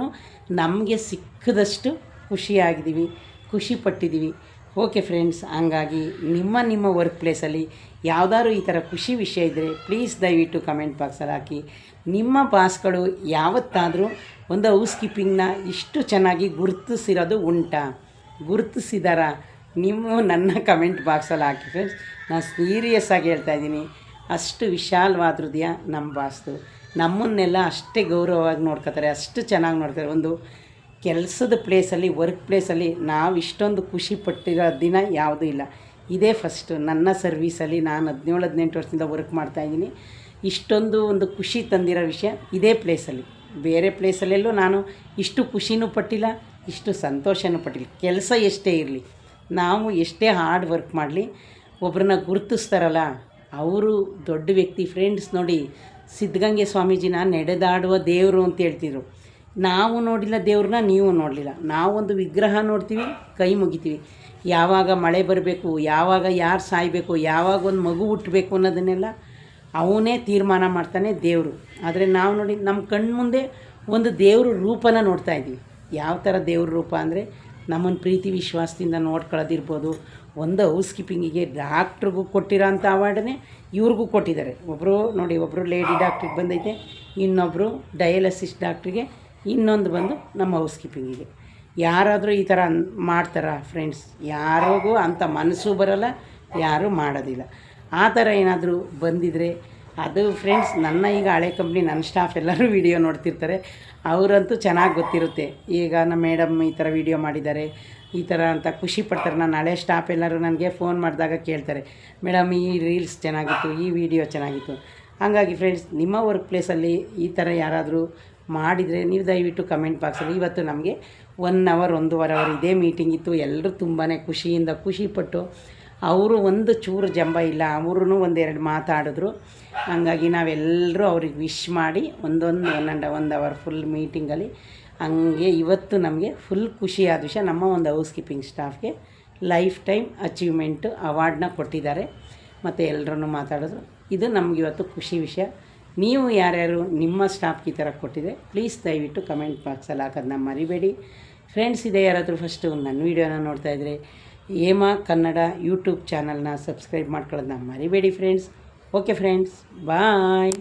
Speaker 1: ನಮಗೆ ಸಿಕ್ಕದಷ್ಟು ಖುಷಿಯಾಗಿದ್ದೀವಿ, ಖುಷಿ ಪಟ್ಟಿದ್ದೀವಿ. ಓಕೆ ಫ್ರೆಂಡ್ಸ್, ಹಂಗಾಗಿ ನಿಮ್ಮ ನಿಮ್ಮ ವರ್ಕ್ ಪ್ಲೇಸಲ್ಲಿ ಯಾವುದಾದ್ರು ಈ ಥರ ಖುಷಿ ವಿಷಯ ಇದ್ದರೆ ಪ್ಲೀಸ್ ದಯವಿಟ್ಟು ಕಮೆಂಟ್ ಬಾಕ್ಸಲ್ಲಿ ಹಾಕಿ. ನಿಮ್ಮ ಬಾಸ್ಗಳು ಯಾವತ್ತಾದರೂ ಒಂದು ಹೌಸ್ ಕೀಪಿಂಗ್ನ ಇಷ್ಟು ಚೆನ್ನಾಗಿ ಗುರುತಿಸಿರೋದು ಉಂಟಾ? ಗುರುತಿಸಿದಾರ? ನೀವು ನನ್ನ ಕಮೆಂಟ್ ಬಾಕ್ಸಲ್ಲಿ ಹಾಕಿ ಫ್ರೆಂಡ್ಸ್ ನಾನು ಸೀರಿಯಸ್ ಆಗಿ ಹೇಳ್ತಾ ಇದ್ದೀನಿ. ಅಷ್ಟು ವಿಶಾಲವಾದ ಹೃದಯ ನಮ್ಮ ಬಾಸ್ತು ನಮ್ಮನ್ನೆಲ್ಲ ಅಷ್ಟೇ ಗೌರವವಾಗಿ ನೋಡ್ಕೋತಾರೆ, ಅಷ್ಟು ಚೆನ್ನಾಗಿ ನೋಡ್ತಾರೆ ಒಂದು ಕೆಲಸದ ಪ್ಲೇಸಲ್ಲಿ ವರ್ಕ್ ಪ್ಲೇಸಲ್ಲಿ ನಾವು ಇಷ್ಟೊಂದು ಖುಷಿ ಪಟ್ಟಿರೋ ದಿನ ಯಾವುದೂ ಇಲ್ಲ. ಇದೇ ಫಸ್ಟು ನನ್ನ ಸರ್ವೀಸಲ್ಲಿ ನಾನು ಹದಿನೇಳು, ಹದಿನೆಂಟು ವರ್ಷದಿಂದ ವರ್ಕ್ ಮಾಡ್ತಾ ಇದ್ದೀನಿ. ಇಷ್ಟೊಂದು ಒಂದು ಖುಷಿ ತಂದಿರೋ ವಿಷಯ ಇದೇ ಪ್ಲೇಸಲ್ಲಿ ಬೇರೆ ಪ್ಲೇಸಲ್ಲೆಲ್ಲೂ ನಾನು ಇಷ್ಟು ಖುಷಿನೂ ಪಟ್ಟಿಲ್ಲ, ಇಷ್ಟು ಸಂತೋಷನೂ ಪಟ್ಟಿಲ್ಲ. ಕೆಲಸ ಎಷ್ಟೇ ಇರಲಿ. ನಾವು ಎಷ್ಟೇ ಹಾರ್ಡ್ ವರ್ಕ್ ಮಾಡಲಿ ಒಬ್ಬರನ್ನ ಗುರುತಿಸ್ತಾರಲ್ಲ, ಅವರು ದೊಡ್ಡ ವ್ಯಕ್ತಿ ಫ್ರೆಂಡ್ಸ್ ನೋಡಿ, ಸಿದ್ಧಗಂಗೆ ಸ್ವಾಮೀಜಿನ ನಡೆದಾಡುವ ದೇವರು ಅಂತ ಹೇಳ್ತಿದ್ರು. ನಾವು ನೋಡಿಲ್ಲ ದೇವ್ರನ್ನ, ನೀವು ನೋಡಲಿಲ್ಲ. ನಾವೊಂದು ವಿಗ್ರಹ ನೋಡ್ತೀವಿ, ಕೈ ಮುಗಿತೀವಿ. ಯಾವಾಗ ಮಳೆ ಬರಬೇಕು, ಯಾವಾಗ ಯಾರು ಸಾಯಬೇಕು, ಯಾವಾಗ ಒಂದು ಮಗು ಹುಟ್ಟಬೇಕು ಅನ್ನೋದನ್ನೆಲ್ಲ ಅವನೇ ತೀರ್ಮಾನ ಮಾಡ್ತಾನೆ ದೇವರು. ಆದರೆ ನಾವು ನೋಡಿ ನಮ್ಮ ಕಣ್ಮುಂದೆ ಒಂದು ದೇವ್ರ ರೂಪನ ನೋಡ್ತಾ ಇದ್ದೀವಿ ಯಾವ ಥರ ದೇವ್ರ ರೂಪ ಅಂದರೆ ನಮ್ಮನ್ನು ಪ್ರೀತಿ ವಿಶ್ವಾಸದಿಂದ ನೋಡ್ಕೊಳ್ಳೋದಿರ್ಬೋದು ಒಂದು ಹೌಸ್ ಕೀಪಿಂಗಿಗೆ ಡಾಕ್ಟ್ರಿಗೂ ಕೊಟ್ಟಿರೋಂಥ ಅವಾರ್ಡನ್ನೇ ಇವ್ರಿಗೂ ಕೊಟ್ಟಿದ್ದಾರೆ. ಒಬ್ಬರು ನೋಡಿ ಒಬ್ಬರು ಲೇಡಿ ಡಾಕ್ಟ್ರಿಗೆ ಬಂದೈತೆ ಇನ್ನೊಬ್ಬರು ಡಯಾಲಿಸಿಸ್ ಡಾಕ್ಟ್ರಿಗೆ, ಇನ್ನೊಂದು ಬಂದು ನಮ್ಮ ಹೌಸ್ ಕೀಪಿಂಗಿಗೆ. ಯಾರಾದರೂ ಈ ಥರ ಮಾಡ್ತಾರ ಫ್ರೆಂಡ್ಸ್? ಯಾರಿಗೂ ಅಂಥ ಮನಸ್ಸು ಬರೋಲ್ಲ, ಯಾರೂ ಮಾಡೋದಿಲ್ಲ. ಆ ಥರ ಏನಾದರೂ ಬಂದಿದ್ರೆ ಅದು ಫ್ರೆಂಡ್ಸ್ ನನ್ನ ಈಗ ಹಳೆ ಕಂಪ್ನಿ ನನ್ನ ಸ್ಟಾಫ್ ಎಲ್ಲರೂ ವೀಡಿಯೋ ನೋಡ್ತಿರ್ತಾರೆ. ಅವರಂತೂ ಚೆನ್ನಾಗಿ ಗೊತ್ತಿರುತ್ತೆ. ಈಗ ನಮ್ಮ ಮೇಡಮ್ ಈ ಥರ ವೀಡಿಯೋ ಮಾಡಿದ್ದಾರೆ, ಈ ಥರ ಅಂತ ಖುಷಿ ಪಡ್ತಾರೆ. ನಾನು ಹಳೆ ಸ್ಟಾಫ್ ಎಲ್ಲರೂ ನನಗೆ ಫೋನ್ ಮಾಡಿದಾಗ ಕೇಳ್ತಾರೆ ಮೇಡಮ್ ಈ ರೀಲ್ಸ್ ಚೆನ್ನಾಗಿತ್ತು, ಈ ವಿಡಿಯೋ ಚೆನ್ನಾಗಿತ್ತು. ಹಾಗಾಗಿ ಫ್ರೆಂಡ್ಸ್ ನಿಮ್ಮ ವರ್ಕ್ ಪ್ಲೇಸಲ್ಲಿ ಈ ಥರ ಯಾರಾದರೂ ಮಾಡಿದರೆ ನೀವು ದಯವಿಟ್ಟು ಕಮೆಂಟ್ ಬಾಕ್ಸಲ್ಲಿ ಇವತ್ತು ನಮಗೆ ಒನ್ ಅವರ್ ಒಂದೂವರೆ ಅವರ್ ಇದೇ ಮೀಟಿಂಗ್ ಇತ್ತು. ಎಲ್ಲರೂ ತುಂಬಾ ಖುಷಿಯಿಂದ ಖುಷಿಪಟ್ಟು ಅವರು ಒಂದು ಚೂರು ಜಂಬ ಇಲ್ಲ ಅವ್ರೂ ಒಂದೆರಡು ಮಾತಾಡಿದ್ರು. ಹಂಗಾಗಿ ನಾವೆಲ್ಲರೂ ಅವ್ರಿಗೆ ವಿಶ್ ಮಾಡಿ ಒಂದೊಂದು ಒನ್ ಆ್ಯಂಡ್ ಒಂದು ಅವರ್ ಫುಲ್ ಮೀಟಿಂಗಲ್ಲಿ ಹಂಗೆ ಇವತ್ತು ನಮಗೆ ಫುಲ್ ಖುಷಿಯಾದ ವಿಷಯ, ನಮ್ಮ ಒಂದು ಹೌಸ್ ಕೀಪಿಂಗ್ ಸ್ಟಾಫ್ಗೆ ಲೈಫ್ ಟೈಮ್ ಅಚೀವ್ಮೆಂಟು ಅವಾರ್ಡ್ನ ಕೊಟ್ಟಿದ್ದಾರೆ. ಮತ್ತು ಎಲ್ಲರೂ ಮಾತಾಡಿದ್ರು. ಇದು ನಮ್ಗೆ ಇವತ್ತು ಖುಷಿ ವಿಷಯ. ನೀವು ಯಾರ್ಯಾರು ನಿಮ್ಮ ಸ್ಟಾಫ್ಗೆ ಈ ಥರ ಕೊಟ್ಟಿದೆ ಪ್ಲೀಸ್ ದಯವಿಟ್ಟು ಕಮೆಂಟ್ ಬಾಕ್ಸಲ್ಲಿ ಹಾಕೋದನ್ನ ಮರಿಬೇಡಿ. ಫ್ರೆಂಡ್ಸ್ ಇದೆ ಯಾರಾದರೂ ಫಸ್ಟು ನನ್ನ ವೀಡಿಯೋನ ನೋಡ್ತಾ ಇದ್ದರೆ ಹೇಮಾ ಕನ್ನಡ ಯೂಟ್ಯೂಬ್ ಚಾನಲ್ನ ಸಬ್ಸ್ಕ್ರೈಬ್ ಮಾಡ್ಕೊಳ್ಳೋದನ್ನ ಮರಿಬೇಡಿ ಫ್ರೆಂಡ್ಸ್ ಓಕೆ ಫ್ರೆಂಡ್ಸ್ ಬಾಯ್